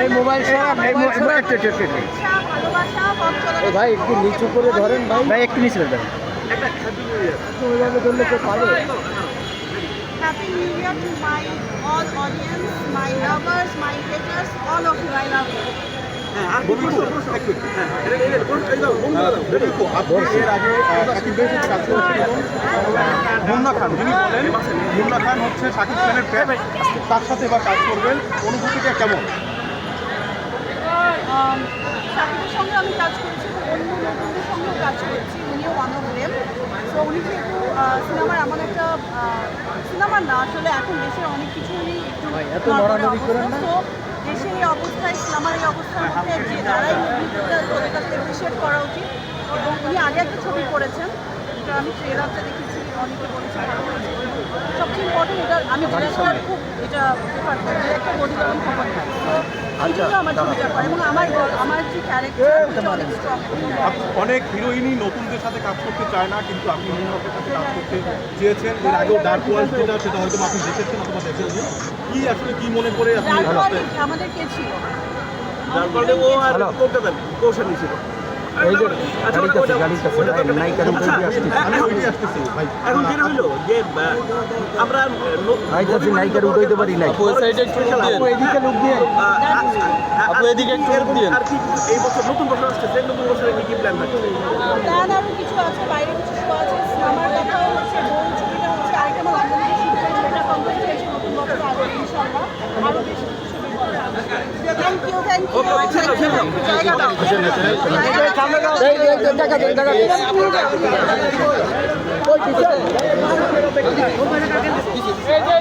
এই মোবাইল ভাই একটু নিচু করে ধরেন ভাই ভাই একটু নিচে ধরেন ওইভাবে ধরলে কেউ পাবে Happy New Year to my all audience, my lovers, my haters, all of you. I love you. এর কাজ করেছিলেন মুন্না খান, যিনি বলেন মুন্না খান হচ্ছে সাকিব খানের তার সাথে এবার কাজ করবেন অনুভূতিটা কেমন সঙ্গে আমি কাজ করেছি অন্য কাজ করেছি উনিও ওয়ান অফ উনি যেহেতু সিনেমার এমন একটা সিনেমার না আসলে এখন দেশের অনেক কিছু উনি একটু অবস্থায় আমার এই অবস্থার মধ্যে যে যারাই মুভিটা করে কাছে অ্যাপ্রিসিয়েট করা উচিত। এবং উনি আগে একটা ছবি করেছেন এটা আমি ট্রেলারটা দেখেছি অনেকে বলেছে সবচেয়ে ইম্পর্টেন্ট এটা আমি ডিরেক্টর খুব এটা প্রেফার করি ডিরেক্টর যেমন খবর। অনেক হিরোইনই নতুনদের সাথে কাজ করতে চায় না কিন্তু আপনি মুন্নাফের সাথে কাজ করতে চেয়েছেন। এর আগেও ডার্ক ওয়ার্ল্ড যেটা সেটা হয়তো আপনি দেখেছেন অথবা দেখেননি কি আসলে কি মনে করে আপনি আমাদের কে ছিল? ও আর ছিল। এখন হইল? যে আমরা ন- নায়িকার উঠাইতে পারি নাই। এদিকে লোক দিয়ে। আপু এদিকে একটু এরকম আর কি এই বছর নতুন বছর আসছে নতুন বছরে কি কি প্ল্যান থাকছে প্ল্যান আরও কিছু আছে বাইরে কিছু শো আছে আমার কথা হচ্ছে বউ ছবিটা হচ্ছে আরেকটা আমার লন্ডনে যে শুট হয়েছে এটা কমপ্লিট হয়েছে নতুন বছর আগে ইনশাল্লাহ আরও বেশ thank you thank you thank you জায়গা দাও জায়গা দাও এই, এই,